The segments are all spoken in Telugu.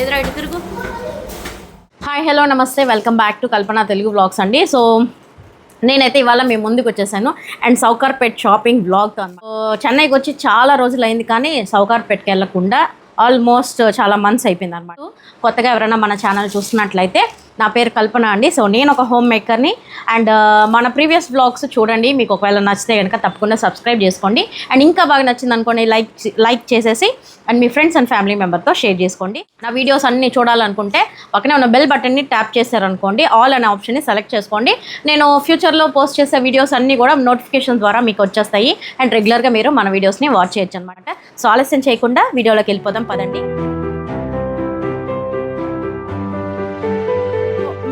ఎదురు తిరుగు. హాయ్ హలో నమస్తే. Welcome back to Kalpana Telugu blogs అండి. సో నేనైతే ఇవాళ మీ ముందుకు వచ్చేసాను. అండ్ సౌకర్పేట్ షాపింగ్ బ్లాగ్తో చెన్నైకి వచ్చి చాలా రోజులు అయింది కానీ సౌకర్పేట్కి వెళ్ళకుండా ఆల్మోస్ట్ చాలా మంత్స్ అయిపోయింది అనమాట కొత్తగా ఎవరైనా మన ఛానల్ చూస్తున్నట్లయితే నా పేరు కల్పన అండి. సో నేను ఒక హోమ్ మేకర్ని. అండ్ మన ప్రీవియస్ బ్లాగ్స్ చూడండి. మీకు ఒకవేళ నచ్చితే కనుక తప్పకుండా సబ్స్క్రైబ్ చేసుకోండి. అండ్ ఇంకా బాగా నచ్చింది అనుకోండి లైక్ లైక్ చేసేసి అండ్ మీ ఫ్రెండ్స్ అండ్ ఫ్యామిలీ మెంబర్తో షేర్ చేసుకోండి. నా వీడియోస్ అన్ని చూడాలనుకుంటే పక్కనే ఉన్న బెల్ బటన్ని ట్యాప్ చేశారనుకోండి ఆల్ అనే ఆప్షన్ని సెలెక్ట్ చేసుకోండి. నేను ఫ్యూచర్లో పోస్ట్ చేసే వీడియోస్ అన్నీ కూడా నోటిఫికేషన్ ద్వారా మీకు వచ్చేస్తాయి. అండ్ రెగ్యులర్గా మీరు మన వీడియోస్ని వాచ్ చేయొచ్చు అనమాట సో ఆలస్యం చేయకుండా వీడియోలోకి వెళ్ళిపోదాం. పదండి.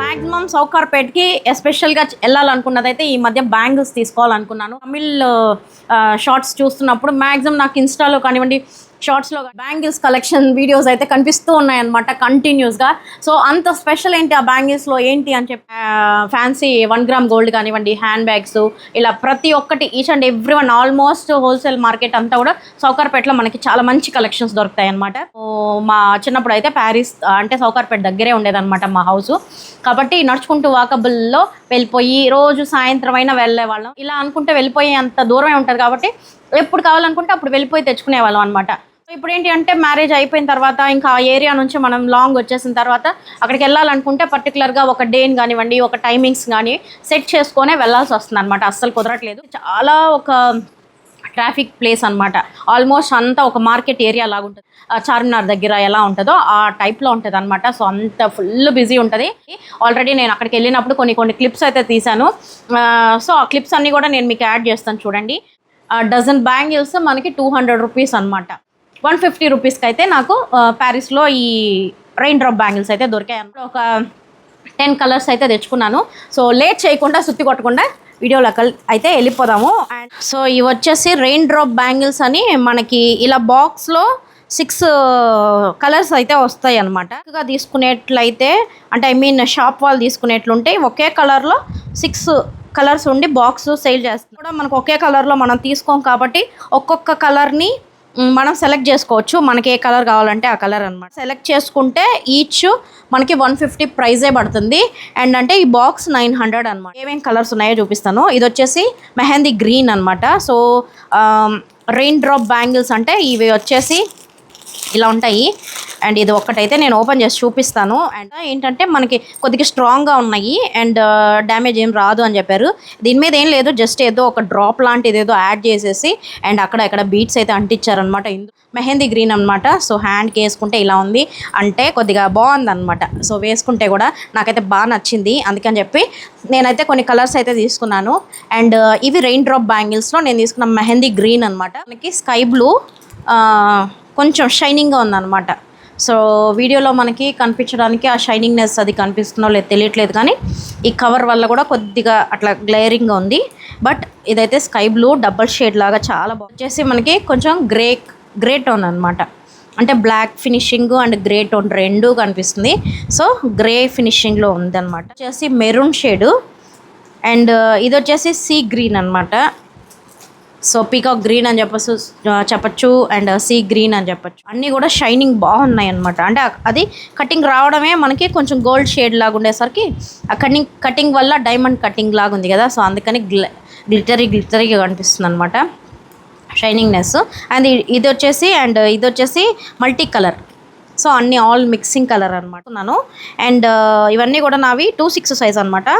మ్యాక్సిమం సౌకార్పేట్కి ఎస్పెషల్గా వెళ్ళాలనుకున్నదైతే ఈ మధ్య బ్యాంగిల్స్ తీసుకోవాలనుకున్నాను. తమిళ్ షార్ట్స్ చూస్తున్నప్పుడు మ్యాక్సిమం నాకు ఇన్స్టాలో కానివ్వండి షార్ట్స్లో బ్యాంగిల్స్ కలెక్షన్ వీడియోస్ అయితే కనిపిస్తూ ఉన్నాయన్నమాట కంటిన్యూస్గా సో అంత స్పెషల్ ఏంటి ఆ బ్యాంగిల్స్లో ఏంటి అని చెప్పి ఫ్యాన్సీ వన్ గ్రామ్ గోల్డ్ కానివ్వండి హ్యాండ్ బ్యాగ్స్ ఇలా ప్రతి ఒక్కటి each and every one almost wholesale market అంతా కూడా సౌకర్పేటలో మనకి చాలా మంచి కలెక్షన్స్ దొరుకుతాయి అనమాట మా చిన్నప్పుడు అయితే ప్యారిస్ అంటే సౌకర్పేట దగ్గరే ఉండేదన్నమాట మా హౌస్ కాబట్టి నడుచుకుంటూ వాకబుల్లో వెళ్ళిపోయి రోజు సాయంత్రం అయినా వెళ్ళే వాళ్ళం ఇలా అనుకుంటే వెళ్ళిపోయే అంత దూరమే ఉంటుంది కాబట్టి ఎప్పుడు కావాలనుకుంటే అప్పుడు వెళ్ళిపోయి తెచ్చుకునే వాళ్ళం అనమాట ఇప్పుడు ఏంటి అంటే మ్యారేజ్ అయిపోయిన తర్వాత ఇంకా ఆ ఏరియా నుంచి మనం లాంగ్ వచ్చేసిన తర్వాత అక్కడికి వెళ్ళాలనుకుంటే పర్టికులర్గా ఒక డేని కానివ్వండి ఒక టైమింగ్స్ కానీ సెట్ చేసుకొనే వెళ్ళాల్సి వస్తుంది అనమాట అస్సలు కుదరట్లేదు. చాలా ఒక ట్రాఫిక్ ప్లేస్ అనమాట ఆల్మోస్ట్ అంతా ఒక మార్కెట్ ఏరియా లాగా ఉంటుంది. ఆ చార్మినార్ దగ్గర ఎలా ఉంటుందో ఆ టైప్లో ఉంటుంది అనమాట సో అంత ఫుల్ బిజీ ఉంటుంది. ఆల్రెడీ నేను అక్కడికి వెళ్ళినప్పుడు కొన్ని కొన్ని క్లిప్స్ అయితే తీశాను. సో ఆ క్లిప్స్ అన్నీ కూడా నేను మీకు యాడ్ చేస్తాను చూడండి. డజన్ బ్యాంగిల్స్ మనకి టూ హండ్రెడ్ రూపీస్ అనమాట వన్ ఫిఫ్టీ రూపీస్కి అయితే నాకు ప్యారిస్లో ఈ రెయిన్ డ్రాప్ బ్యాంగిల్స్ అయితే దొరికాయి. అన్నమాట ఒక టెన్ కలర్స్ అయితే తెచ్చుకున్నాను. సో లేట్ చేయకుండా సుత్తి కొట్టకుండా వీడియోలో కల్ అయితే వెళ్ళిపోదాము. అండ్ సో ఇవి వచ్చేసి రెయిన్ డ్రాప్ బ్యాంగిల్స్ అని మనకి ఇలా బాక్స్లో సిక్స్ కలర్స్ అయితే వస్తాయి అనమాట తీసుకునేట్లయితే అంటే ఐ మీన్ షాప్ వాళ్ళు తీసుకునేట్లుంటే ఒకే కలర్లో సిక్స్ కలర్స్ ఉండి బాక్స్ సేల్ చేస్తాం కూడా మనకు ఒకే కలర్లో మనం తీసుకోం కాబట్టి ఒక్కొక్క కలర్ని మనం సెలెక్ట్ చేసుకోవచ్చు. మనకి ఏ కలర్ కావాలంటే ఆ కలర్ అనమాట సెలెక్ట్ చేసుకుంటే ఈచ్ మనకి వన్ ఫిఫ్టీ ప్రైజే పడుతుంది. అండ్ అంటే ఈ బాక్స్ నైన్ హండ్రెడ్ అనమాట ఏమేమి కలర్స్ ఉన్నాయో చూపిస్తాను. ఇది వచ్చేసి మెహందీ గ్రీన్ అనమాట సో రెయిన్ డ్రాప్ బ్యాంగిల్స్ అంటే ఇవి వచ్చేసి ఇలా ఉంటాయి. అండ్ ఇది ఒక్కటైతే నేను ఓపెన్ చేసి చూపిస్తాను. అండ్ ఏంటంటే మనకి కొద్దిగా స్ట్రాంగ్గా ఉన్నాయి. అండ్ డ్యామేజ్ ఏం రాదు అని చెప్పారు. దీని మీద ఏం లేదు. జస్ట్ ఏదో ఒక డ్రాప్ లాంటిది ఏదో యాడ్ చేసేసి అండ్ అక్కడ ఇక్కడ బీట్స్ అయితే అంటించారనమాట ఇందు మెహందీ గ్రీన్ అనమాట సో హ్యాండ్కి వేసుకుంటే ఇలా ఉంది. అంటే కొద్దిగా బాగుంది అనమాట సో వేసుకుంటే కూడా నాకైతే బాగా నచ్చింది. అందుకని చెప్పి నేనైతే కొన్ని కలర్స్ అయితే తీసుకున్నాను. అండ్ ఇవి రెయిన్ డ్రాప్ బ్యాంగిల్స్లో నేను తీసుకున్న మెహందీ గ్రీన్ అనమాట మనకి స్కై బ్లూ కొంచెం షైనింగ్గా ఉందన్నమాట. సో వీడియోలో మనకి కనిపించడానికి ఆ షైనింగ్నెస్ అది కనిపిస్తుందో లేదు తెలియట్లేదు కానీ ఈ కవర్ వల్ల కూడా కొద్దిగా అట్లా గ్లేరింగ్గా ఉంది. బట్ ఇదైతే స్కై బ్లూ డబల్ షేడ్ లాగా చాలా బాగా వచ్చేసి మనకి కొంచెం గ్రే గ్రే టోన్ అనమాట అంటే black finishing and grey tone రెండు కనిపిస్తుంది. సో గ్రే ఫినిషింగ్లో ఉందన్నమాట. వచ్చేసి మెరూన్ షేడు అండ్ ఇది వచ్చేసి సీ గ్రీన్ అనమాట సో పీకాక్ గ్రీన్ అని చెప్పచ్చు చెప్పచ్చు అండ్ సీ గ్రీన్ అని చెప్పచ్చు. అన్నీ కూడా షైనింగ్ బాగున్నాయి అనమాట అంటే అది కటింగ్ రావడమే మనకి కొంచెం గోల్డ్ షేడ్ లాగా ఉండేసరికి ఆ కటింగ్ కటింగ్ వల్ల డైమండ్ కటింగ్ లాగా ఉంది కదా. సో అందుకని గ్ల గ్లిటరీ గ్లిటరీగా కనిపిస్తుంది అనమాట షైనింగ్నెస్. అండ్ ఇది వచ్చేసి అండ్ ఇది వచ్చేసి మల్టీ కలర్. సో అన్ని ఆల్ మిక్సింగ్ కలర్ అనమాట ఉన్నాను అండ్ ఇవన్నీ కూడా నావి టూ సిక్స్ సైజ్ అనమాట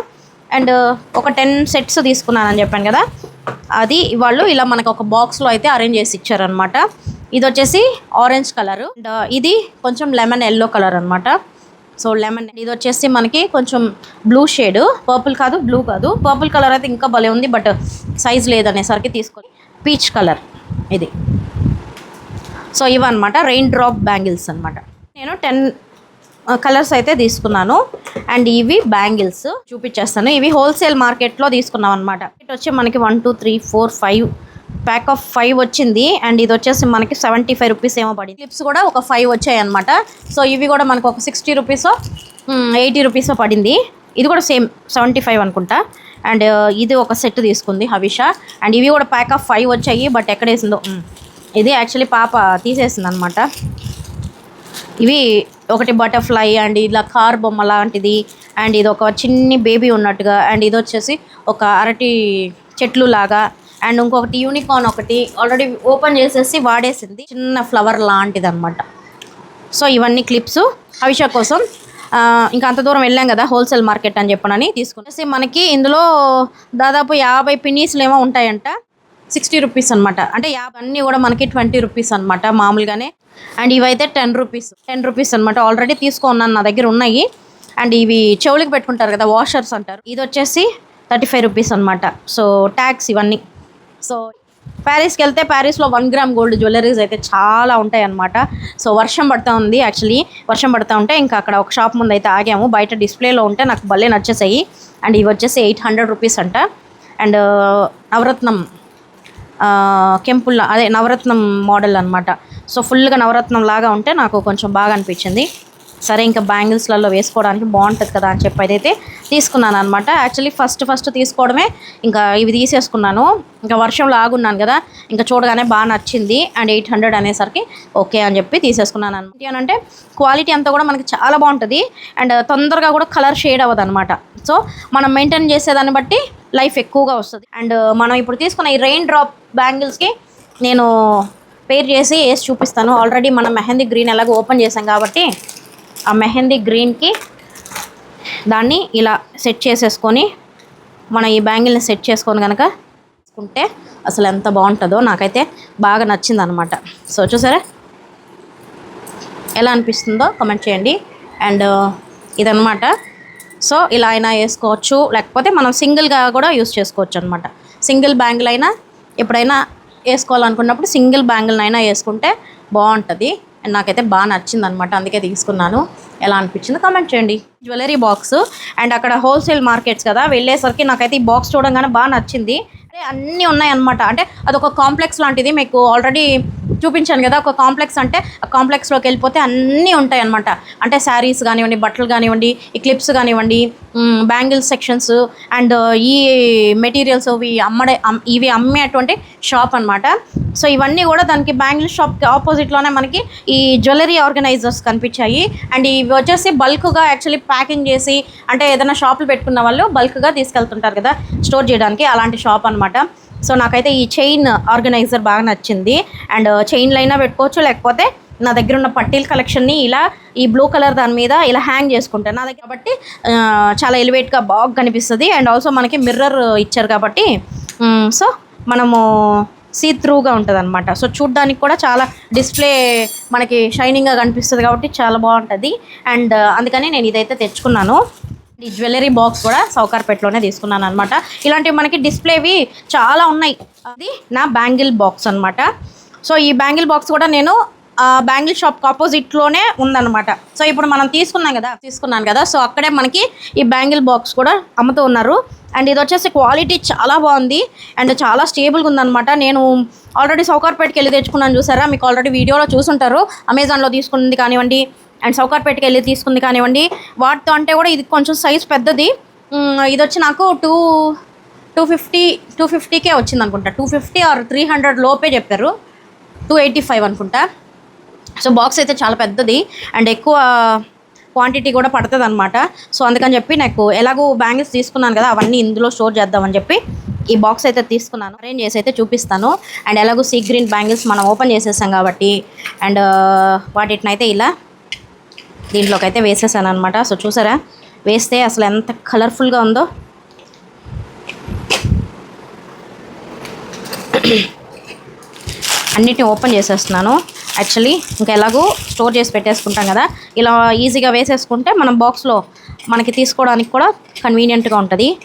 అండ్ uh, ఒక టెన్ సెట్స్ తీసుకున్నానని చెప్పాను కదా. అది వాళ్ళు ఇలా మనకు ఒక బాక్స్లో అయితే అరేంజ్ చేసి ఇచ్చారనమాట ఇది వచ్చేసి ఆరెంజ్ కలర్. అండ్ uh, ఇది కొంచెం లెమన్ ఎల్లో కలర్ అనమాట సో లెమన్ ఇది వచ్చేసి మనకి కొంచెం బ్లూ షేడ్. పర్పుల్ కాదు బ్లూ కాదు. పర్పుల్ కలర్ అయితే ఇంకా భలే ఉంది బట్ సైజ్ లేదనేసరికి తీసుకొని పీచ్ కలర్ ఇది. సో ఇవన్నమాట రెయిన్ డ్రాప్ బ్యాంగిల్స్ అనమాట నేను టెన్ కలర్స్ అయితే తీసుకున్నాను. అండ్ ఇవి బ్యాంగిల్స్ చూపించేస్తాను. ఇవి హోల్సేల్ మార్కెట్లో తీసుకున్నాం అనమాట ఇటు వచ్చి మనకి one two three four five pack of five వచ్చింది. అండ్ ఇది వచ్చేసి మనకి సెవెంటీ ఫైవ్ రూపీస్ ఏమో పడింది. క్లిప్స్ కూడా ఒక ఫైవ్ వచ్చాయి అనమాట సో ఇవి కూడా మనకు ఒక సిక్స్టీ రూపీసో ఎయిటీ రూపీసో పడింది. ఇది కూడా సేమ్ సెవెంటీ ఫైవ్ అనుకుంటా. అండ్ ఇది ఒక సెట్ తీసుకుంది హవిష. అండ్ ఇవి కూడా ప్యాక్ ఆఫ్ ఫైవ్ వచ్చాయి బట్ ఎక్కడ వేసిందో ఇది యాక్చువల్లీ పాప తీసేసింది అనమాట ఇవి ఒకటి బటర్ఫ్లై అండ్ ఇలా కార్ బొమ్మ లాంటిది అండ్ ఇది ఒక చిన్ని బేబీ ఉన్నట్టుగా అండ్ ఇది వచ్చేసి ఒక అరటి చెట్లు లాగా అండ్ ఇంకొకటి యూనికార్న్ ఒకటి ఆల్రెడీ ఓపెన్ చేసేసి వాడేసింది. చిన్న ఫ్లవర్ లాంటిది అనమాట సో ఇవన్నీ క్లిప్స్ అవిషా కోసం ఇంకా అంత దూరం వెళ్ళాం కదా హోల్సేల్ మార్కెట్ అని చెప్పనని తీసుకునేసి మనకి ఇందులో దాదాపు యాభై పిన్నీస్లు ఏమో ఉంటాయంట. సిక్స్టీ రూపీస్ అనమాట అంటే యాభై అన్నీ కూడా మనకి ట్వంటీ రూపీస్ అనమాట మామూలుగానే. అండ్ ఇవైతే టెన్ రూపీస్. టెన్ రూపీస్ అనమాట ఆల్రెడీ తీసుకున్నాను నా దగ్గర ఉన్నాయి. అండ్ ఇవి చెవులకి పెట్టుకుంటారు కదా వాషర్స్ అంటారు. ఇది వచ్చేసి థర్టీ ఫైవ్ రూపీస్ అనమాట సో ట్యాక్స్ ఇవన్నీ. సో ప్యారిస్కి వెళ్తే ప్యారిస్లో వన్ గ్రామ్ గోల్డ్ జ్యువెలరీస్ అయితే చాలా ఉంటాయి సో వర్షం పడుతూ ఉంది యాక్చువల్లీ వర్షం పడుతూ ఉంటే ఇంకా అక్కడ ఒక షాప్ ముందు అయితే ఆగాము. బయట డిస్ప్లేలో ఉంటే నాకు భలే నచ్చేసాయి. అండ్ ఇవి వచ్చేసి ఎయిట్ హండ్రెడ్ రూపీస్ అంట. అండ్ నవరత్నం కెంపుల్లా కెంపుల్ అదే నవరత్నం మోడల్ అనమాట సో ఫుల్గా నవరత్నం లాగా ఉంటే నాకు కొంచెం బాగా అనిపించింది. సరే ఇంకా బ్యాంగిల్స్లలో వేసుకోవడానికి బాగుంటుంది కదా అని చెప్పి అయితే తీసుకున్నాను అనమాట యాక్చువల్లీ ఫస్ట్ ఫస్ట్ తీసుకోవడమే ఇంకా ఇవి తీసేసుకున్నాను. ఇంకా వర్షంలో ఆగున్నాను కదా ఇంకా చూడగానే బాగా నచ్చింది. అండ్ ఎయిట్ హండ్రెడ్ అనేసరికి ఓకే అని చెప్పి తీసేసుకున్నాను అనమాట అంటే క్వాలిటీ అంతా కూడా మనకి చాలా బాగుంటుంది అండ్ తొందరగా కూడా కలర్ షేడ్ అవ్వదు అనమాట సో మనం మెయింటైన్ చేసేదాన్ని బట్టి లైఫ్ ఎక్కువగా వస్తుంది. అండ్ మనం ఇప్పుడు తీసుకున్న ఈ రెయిన్ డ్రాప్ బ్యాంగిల్స్కి నేను పేర్ చేసి వేసి చూపిస్తాను. ఆల్రెడీ మనం మెహందీ గ్రీన్ ఎలాగో ఓపెన్ చేసాం కాబట్టి ఆ మెహందీ గ్రీన్కి దాన్ని ఇలా సెట్ చేసేసుకొని మన ఈ బ్యాంగిల్ని సెట్ చేసుకొని కనుక తీసుకుంటే అసలు ఎంత బాగుంటుందో నాకైతే బాగా నచ్చింది అనమాట సో చూసారా? ఎలా అనిపిస్తుందో కమెంట్ చేయండి. అండ్ ఇదనమాట. సో ఇలా అయినా వేసుకోవచ్చు. లేకపోతే మనం సింగిల్గా కూడా యూస్ చేసుకోవచ్చు అనమాట సింగిల్ బ్యాంగిల్ అయినా ఎప్పుడైనా వేసుకోవాలనుకున్నప్పుడు సింగిల్ బ్యాంగిల్నైనా అయినా వేసుకుంటే బాగుంటుంది. అండ్ నాకైతే బాగా నచ్చింది అనమాట అందుకే తీసుకున్నాను. ఎలా అనిపించిందో కామెంట్ చేయండి. జ్యువెలరీ బాక్స్ అండ్ అక్కడ హోల్సేల్ మార్కెట్స్ కదా వెళ్ళేసరికి నాకైతే ఈ బాక్స్ చూడంగానే బాగా నచ్చింది. అంటే అన్నీ ఉన్నాయి అనమాట అంటే అదొక కాంప్లెక్స్ లాంటిది మీకు ఆల్రెడీ చూపించాను కదా ఒక కాంప్లెక్స్ అంటే ఆ కాంప్లెక్స్లోకి వెళ్ళిపోతే అన్నీ ఉంటాయి అనమాట అంటే శారీస్ కానివ్వండి బట్టలు కానివ్వండి ఈ క్లిప్స్ కానివ్వండి బ్యాంగిల్స్ సెక్షన్స్ అండ్ ఈ మెటీరియల్స్ ఇవి అమ్మడే ఇవి అమ్మేటువంటి షాప్ అనమాట సో ఇవన్నీ కూడా దానికి బ్యాంగిల్ షాప్కి ఆపోజిట్లోనే మనకి ఈ జ్యువెలరీ ఆర్గనైజర్స్ కనిపించాయి. అండ్ ఇవి వచ్చేసి బల్క్గా యాక్చువల్లీ ప్యాకింగ్ చేసి అంటే ఏదైనా షాపులు పెట్టుకున్న వాళ్ళు బల్క్గా తీసుకెళ్తుంటారు కదా స్టోర్ చేయడానికి అలాంటి షాప్ అనమాట సో నాకైతే ఈ చైన్ ఆర్గనైజర్ బాగా నచ్చింది. అండ్ uh, చైన్లు అయినా పెట్టుకోవచ్చు లేకపోతే నా దగ్గర ఉన్న పట్టీల కలెక్షన్ని ఇలా ఈ బ్లూ కలర్ దాని మీద ఇలా హ్యాంగ్ చేసుకుంటాను. నా దగ్గర కాబట్టి uh, చాలా ఎలివేట్గా బాగా కనిపిస్తుంది. అండ్ ఆల్సో మనకి మిర్రర్ ఇచ్చారు కాబట్టి సో మనము సీ త్రూగా ఉంటుంది అనమాట సో చూడ్డానికి కూడా చాలా డిస్ప్లే మనకి షైనింగ్గా కనిపిస్తుంది కాబట్టి చాలా బాగుంటుంది. అండ్ uh, అందుకని నేను ఇదైతే తెచ్చుకున్నాను. ఈ జ్యువెలరీ బాక్స్ కూడా సౌకర్పేటలోనే తీసుకున్నాను అనమాట ఇలాంటివి మనకి డిస్ప్లేవి చాలా ఉన్నాయి. అది నా బ్యాంగిల్ బాక్స్ అనమాట సో ఈ బ్యాంగిల్ బాక్స్ కూడా నేను బ్యాంగిల్ షాప్ ఆపోజిట్లోనే ఉందన్నమాట. సో ఇప్పుడు మనం తీసుకున్నాం కదా తీసుకున్నాను కదా సో అక్కడే మనకి ఈ బ్యాంగిల్ బాక్స్ కూడా అమ్ముతూ ఉన్నారు. అండ్ ఇది వచ్చేసి క్వాలిటీ చాలా బాగుంది. అండ్ చాలా స్టేబుల్గా ఉందన్నమాట. నేను ఆల్రెడీ సౌకర్పేటకి వెళ్ళి తెచ్చుకున్నాను చూసారా? మీకు ఆల్రెడీ వీడియోలో చూసుంటారు. అమెజాన్లో తీసుకుంది కానివ్వండి అండ్ సౌకర్పేటకి వెళ్ళి తీసుకుంది కానివ్వండి. వాటితో అంటే కూడా ఇది కొంచెం సైజ్ పెద్దది. ఇది వచ్చి నాకు టూ టూ ఫిఫ్టీ టూ ఫిఫ్టీకే వచ్చింది అనుకుంటా. Two fifty or three hundred లోపే చెప్పారు. టూ ఎయిటీ ఫైవ్ అనుకుంటా. సో బాక్స్ అయితే చాలా పెద్దది అండ్ ఎక్కువ క్వాంటిటీ కూడా పడుతుంది అనమాట సో అందుకని చెప్పి నాకు ఎలాగో బ్యాంగిల్స్ తీసుకున్నాను కదా అవన్నీ ఇందులో స్టోర్ చేద్దామని చెప్పి ఈ బాక్స్ అయితే తీసుకున్నాను. అరేంజ్ చేసి అయితే చూపిస్తాను. అండ్ ఎలాగో సీ గ్రీన్ బ్యాంగిల్స్ మనం ఓపెన్ చేసేసాం కాబట్టి అండ్ వాటినైతే ఇలా దీంట్లోకి అయితే వేసేసాను అనమాట సో చూసారా? వేస్తే అసలు ఎంత కలర్ఫుల్గా ఉందో. అన్నిటిని ఓపెన్ చేసేస్తున్నాను. యాక్చువల్లీ ఇంకా ఎలాగో స్టోర్ చేసి పెట్టేసుకుంటాం కదా. ఇలా ఈజీగా వేసేసుకుంటే మనం బాక్స్లో మనకి తీసుకోవడానికి కూడా కన్వీనియంట్గా ఉంటుంది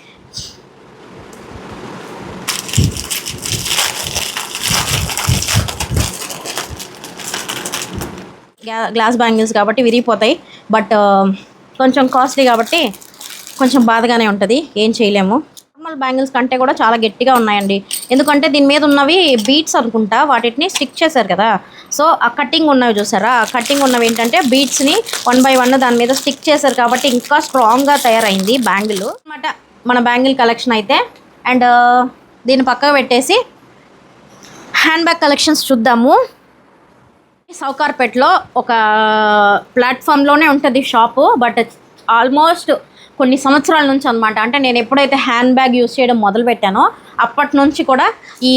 గ్లా- గ్లాస్ బ్యాంగిల్స్ కాబట్టి విరిగిపోతాయి. బట్ కొంచెం కాస్ట్లీ కాబట్టి కొంచెం బాధగానే ఉంటుంది. ఏం చేయలేము. నార్మల్ బ్యాంగిల్స్ కంటే కూడా చాలా గట్టిగా ఉన్నాయండి. ఎందుకంటే దీని మీద ఉన్నవి బీట్స్ అనుకుంటా. వాటిని స్టిక్ చేశారు కదా. సో ఆ కటింగ్ ఉన్నవి చూసారా? ఆ కటింగ్ ఉన్నవి ఏంటంటే బీట్స్ని వన్ బై వన్ దాని మీద స్టిక్ చేశారు కాబట్టి ఇంకా స్ట్రాంగ్గా తయారైంది బ్యాంగిల్. అనమాట మన బ్యాంగిల్ కలెక్షన్ అయితే. అండ్ దీన్ని పక్కకు పెట్టేసి హ్యాండ్ బ్యాగ్ కలెక్షన్స్ చూద్దాము. సౌకార్పేట్లో ఒక ప్లాట్ఫామ్లోనే ఉంటుంది షాపు బట్ ఆల్మోస్ట్ కొన్ని సంవత్సరాల నుంచి అనమాట అంటే నేను ఎప్పుడైతే హ్యాండ్ బ్యాగ్ యూస్ చేయడం మొదలు పెట్టానో అప్పటి నుంచి కూడా ఈ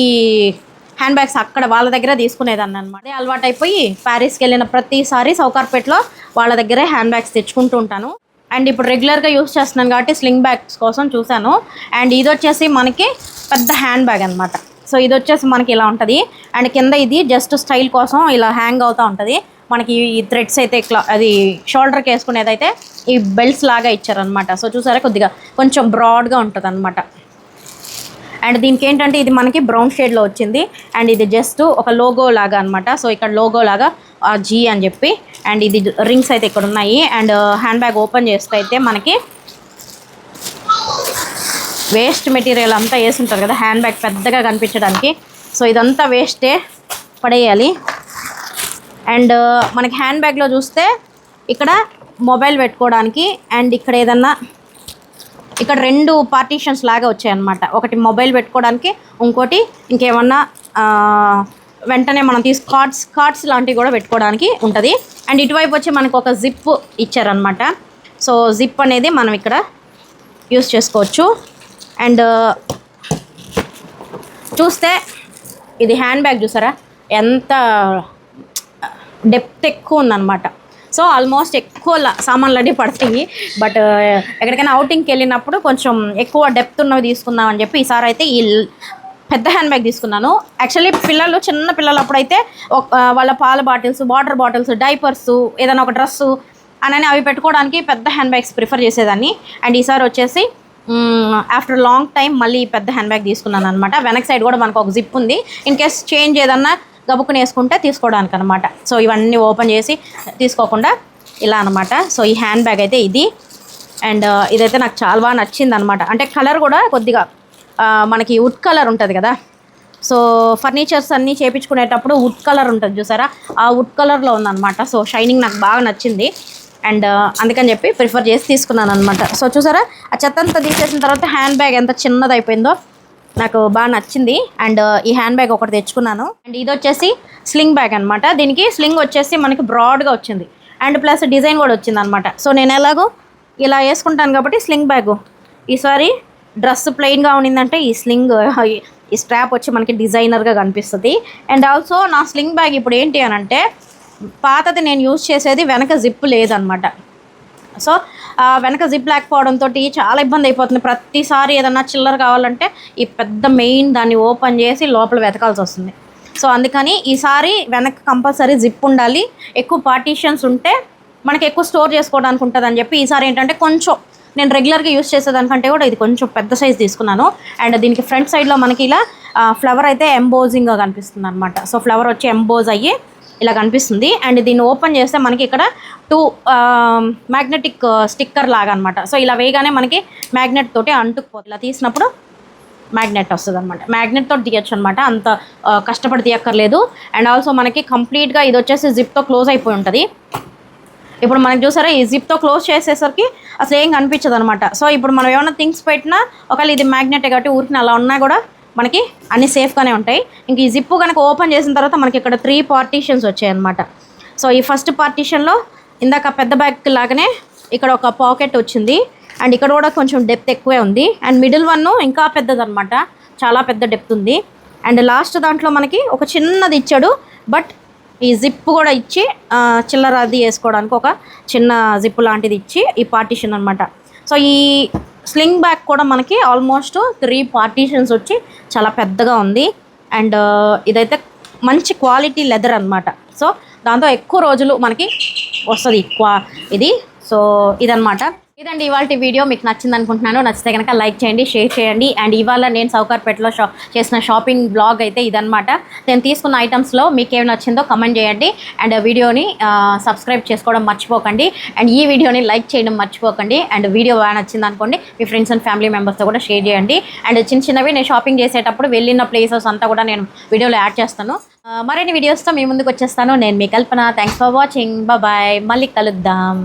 హ్యాండ్ బ్యాగ్స్ అక్కడ వాళ్ళ దగ్గర తీసుకునేదాన్ని అనమాట అదే అలవాటు ప్యారిస్కి వెళ్ళిన ప్రతిసారి సౌకార్పేట్లో వాళ్ళ దగ్గరే హ్యాండ్ బ్యాగ్స్ తెచ్చుకుంటూ ఉంటాను. అండ్ ఇప్పుడు రెగ్యులర్గా యూస్ చేస్తున్నాను కాబట్టి స్లింగ్ బ్యాగ్స్ కోసం చూశాను. అండ్ ఇది వచ్చేసి మనకి పెద్ద హ్యాండ్ బ్యాగ్ అనమాట సో ఇది వచ్చేసి మనకి ఇలా ఉంటుంది. అండ్ కింద ఇది జస్ట్ స్టైల్ కోసం ఇలా హ్యాంగ్ అవుతూ ఉంటుంది. మనకి ఈ థ్రెడ్స్ అయితే ఇట్లా అది షోల్డర్కి వేసుకునేది అయితే ఈ బెల్ట్స్ లాగా ఇచ్చారనమాట సో చూసారా కొద్దిగా కొంచెం బ్రాడ్గా ఉంటుంది అనమాట అండ్ దీనికి ఏంటంటే ఇది మనకి బ్రౌన్ షేడ్లో వచ్చింది. అండ్ ఇది జస్ట్ ఒక లోగో లాగా అనమాట సో ఇక్కడ లోగో లాగా జీ అని చెప్పి అండ్ ఇది రింగ్స్ అయితే ఇక్కడ ఉన్నాయి. అండ్ హ్యాండ్ బ్యాగ్ ఓపెన్ చేస్తే అయితే మనకి వేస్ట్ మెటీరియల్ అంతా వేసి ఉంటారు కదా హ్యాండ్ బ్యాగ్ పెద్దగా కనిపించడానికి. సో ఇదంతా వేస్టే పడేయాలి. అండ్ మనకి హ్యాండ్ బ్యాగ్లో చూస్తే ఇక్కడ మొబైల్ పెట్టుకోవడానికి అండ్ ఇక్కడ ఏదన్నా ఇక్కడ రెండు పార్టీషన్స్ లాగా వచ్చాయన్నమాట. ఒకటి మొబైల్ పెట్టుకోవడానికి ఇంకోటి ఇంకేమన్నా వెంటనే మనం తీసు కార్డ్స్ కార్డ్స్ లాంటివి కూడా పెట్టుకోవడానికి ఉంటుంది. అండ్ ఇటువైపు వచ్చి మనకు ఒక జిప్ ఇచ్చారనమాట సో జిప్ అనేది మనం ఇక్కడ యూస్ చేసుకోవచ్చు. అండ్ చూస్తే ఇది హ్యాండ్ బ్యాగ్ చూసారా? ఎంత డెప్త్ ఎక్కువ ఉందన్నమాట. సో ఆల్మోస్ట్ ఎక్కువ సామాన్లు అన్నీ పడతాయి. బట్ ఎక్కడికైనా అవుటింగ్కి వెళ్ళినప్పుడు కొంచెం ఎక్కువ డెప్త్ ఉన్నవి తీసుకుందాం అని చెప్పి ఈసారి అయితే ఈ పెద్ద హ్యాండ్ బ్యాగ్ తీసుకున్నాను. యాక్చువల్లీ పిల్లలు చిన్న పిల్లలు అప్పుడైతే ఒక- వాళ్ళ పాల బాటిల్స్ వాటర్ బాటిల్స్ డైపర్స్ ఏదైనా ఒక డ్రెస్సు అని అవి పెట్టుకోవడానికి పెద్ద హ్యాండ్ బ్యాగ్స్ ప్రిఫర్ చేసేదాన్ని. అండ్ ఈసారి వచ్చేసి ఆఫ్టర్ లాంగ్ టైం మళ్ళీ పెద్ద హ్యాండ్ బ్యాగ్ తీసుకున్నాను అనమాట వెనక్ సైడ్ కూడా మనకు ఒక జిప్ ఉంది. ఇన్ కేస్ చేంజ్ ఏదన్నా గబుక్కుని వేసుకుంటే తీసుకోవడానికి అనమాట సో ఇవన్నీ ఓపెన్ చేసి తీసుకోకుండా ఇలా అనమాట సో ఈ హ్యాండ్ బ్యాగ్ అయితే ఇది. అండ్ uh, ఇదైతే నాకు చాలా బాగా నచ్చింది అనమాట అంటే కలర్ కూడా కొద్దిగా మనకి వుడ్ కలర్ ఉంటుంది కదా. సో ఫర్నిచర్స్ అన్నీ చేపించుకునేటప్పుడు వుడ్ కలర్ ఉంటుంది చూసారా? ఆ వుడ్ కలర్లో ఉందన్నమాట. సో షైనింగ్ నాకు బాగా నచ్చింది. అండ్ అందుకని చెప్పి ప్రిఫర్ చేసి తీసుకున్నాను అనమాట సో చూసారా ఆ చెత్త అంతా తీసేసిన తర్వాత హ్యాండ్ బ్యాగ్ ఎంత చిన్నది అయిపోయిందో నాకు బాగా నచ్చింది. అండ్ ఈ హ్యాండ్ బ్యాగ్ ఒకటి తెచ్చుకున్నాను. అండ్ ఇది వచ్చేసి స్లింగ్ బ్యాగ్ అనమాట దీనికి స్లింగ్ వచ్చేసి మనకి బ్రాడ్గా వచ్చింది. అండ్ ప్లస్ డిజైన్ కూడా వచ్చింది అనమాట సో నేను ఎలాగో ఇలా వేసుకుంటాను కాబట్టి స్లింగ్ బ్యాగు. ఈసారి డ్రెస్ ప్లెయిన్గా ఉన్నిందంటే ఈ స్లింగ్ ఈ స్ట్రాప్ వచ్చి మనకి డిజైనర్గా కనిపిస్తుంది. అండ్ ఆల్సో నా స్లింగ్ బ్యాగ్ ఇప్పుడు ఏంటి అని అంటే పాతది నేను యూజ్ చేసేది వెనక జిప్ లేదనమాట సో వెనక జిప్ లేకపోవడంతో చాలా ఇబ్బంది అయిపోతుంది. ప్రతిసారి ఏదన్నా చిల్లర కావాలంటే ఈ పెద్ద మెయిన్ దాన్ని ఓపెన్ చేసి లోపల వెతకాల్సి వస్తుంది. సో అందుకని ఈసారి వెనక కంపల్సరీ జిప్ ఉండాలి. ఎక్కువ పార్టీషన్స్ ఉంటే మనకి ఎక్కువ స్టోర్ చేసుకోవడానికి ఉంటుంది అని చెప్పి ఈసారి ఏంటంటే కొంచెం నేను రెగ్యులర్గా యూస్ చేసేదానికంటే కూడా ఇది కొంచెం పెద్ద సైజ్ తీసుకున్నాను. అండ్ దీనికి ఫ్రంట్ సైడ్లో మనకి ఇలా ఫ్లవర్ అయితే ఎంబోజింగ్గా కనిపిస్తుంది అనమాట సో ఫ్లవర్ వచ్చి ఎంబోజ్ అయ్యి ఇలా కనిపిస్తుంది. అండ్ దీన్ని ఓపెన్ చేస్తే మనకి ఇక్కడ టూ మ్యాగ్నెటిక్ స్టిక్కర్ లాగా అనమాట సో ఇలా వేయగానే మనకి మ్యాగ్నెట్ తోటి అంటుకుపోతుంది. ఇలా తీసినప్పుడు మ్యాగ్నెట్ వస్తుంది అనమాట మ్యాగ్నెట్ తోటి తీయచ్చు అనమాట అంత కష్టపడి తీయక్కర్లేదు. అండ్ ఆల్సో మనకి కంప్లీట్గా ఇది వచ్చేసి జిప్తో క్లోజ్ అయిపోయి ఉంటుంది. ఇప్పుడు మనకి చూసారా ఈ జిప్తో క్లోజ్ చేసేసరికి అసలు ఏం కనిపించదు అనమాట సో ఇప్పుడు మనం ఏమైనా థింగ్స్ పెట్టినా ఒకవేళ ఇది మ్యాగ్నెట్ కాబట్టి ఊరికి అలా ఉన్నా కూడా మనకి అన్ని సేఫ్గానే ఉంటాయి. ఇంక ఈ జిప్పు కనుక ఓపెన్ చేసిన తర్వాత మనకి ఇక్కడ త్రీ పార్టీషన్స్ వచ్చాయి అనమాట సో ఈ ఫస్ట్ పార్టీషన్లో ఇందాక పెద్ద బ్యాగ్ లాగానే ఇక్కడ ఒక పాకెట్ వచ్చింది. అండ్ ఇక్కడ కూడా కొంచెం డెప్త్ ఎక్కువే ఉంది. అండ్ మిడిల్ వన్ ఇంకా పెద్దదనమాట చాలా పెద్ద డెప్త్ ఉంది. అండ్ లాస్ట్ దాంట్లో మనకి ఒక చిన్నది ఇచ్చాడు. బట్ ఈ జిప్ కూడా ఇచ్చి చిల్లర అది వేసుకోవడానికి ఒక చిన్న జిప్ లాంటిది ఇచ్చి ఈ పార్టీషన్ అనమాట సో ఈ స్లింగ్ బ్యాగ్ కూడా మనకి ఆల్మోస్ట్ త్రీ పార్టీషన్స్ వచ్చి చాలా పెద్దగా ఉంది. అండ్ ఇదైతే మంచి క్వాలిటీ లెదర్ అనమాట సో దాంతో ఎక్కువ రోజులు మనకి వస్తుంది క్వా ఇది. సో ఇదనమాట ఇదండి ఇవాళ వీడియో. మీకు నచ్చింది అనుకుంటున్నాను. నచ్చితే కనుక లైక్ చేయండి షేర్ చేయండి. అండ్ ఇవాళ నేను సౌకర్పేటలో షా చేసిన షాపింగ్ బ్లాగ్ అయితే ఇదనమాట నేను తీసుకున్న ఐటమ్స్లో మీకు ఏమి నచ్చిందో కమెంట్ చేయండి. అండ్ వీడియోని సబ్స్క్రైబ్ చేసుకోవడం మర్చిపోకండి. అండ్ ఈ వీడియోని లైక్ చేయడం మర్చిపోకండి. అండ్ వీడియో బాగా నచ్చింది అనుకోండి మీ ఫ్రెండ్స్ అండ్ ఫ్యామిలీ మెంబర్స్తో కూడా షేర్ చేయండి. అండ్ చిన్న చిన్నవి నేను షాపింగ్ చేసేటప్పుడు వెళ్ళిన ప్లేసెస్ అంతా కూడా నేను వీడియోలో యాడ్ చేస్తాను. మరిన్ని వీడియోస్తో మీ ముందుకు వచ్చేస్తాను. నేను మీ Kalpana. Thanks for watching bye మళ్ళీ కలుద్దాం.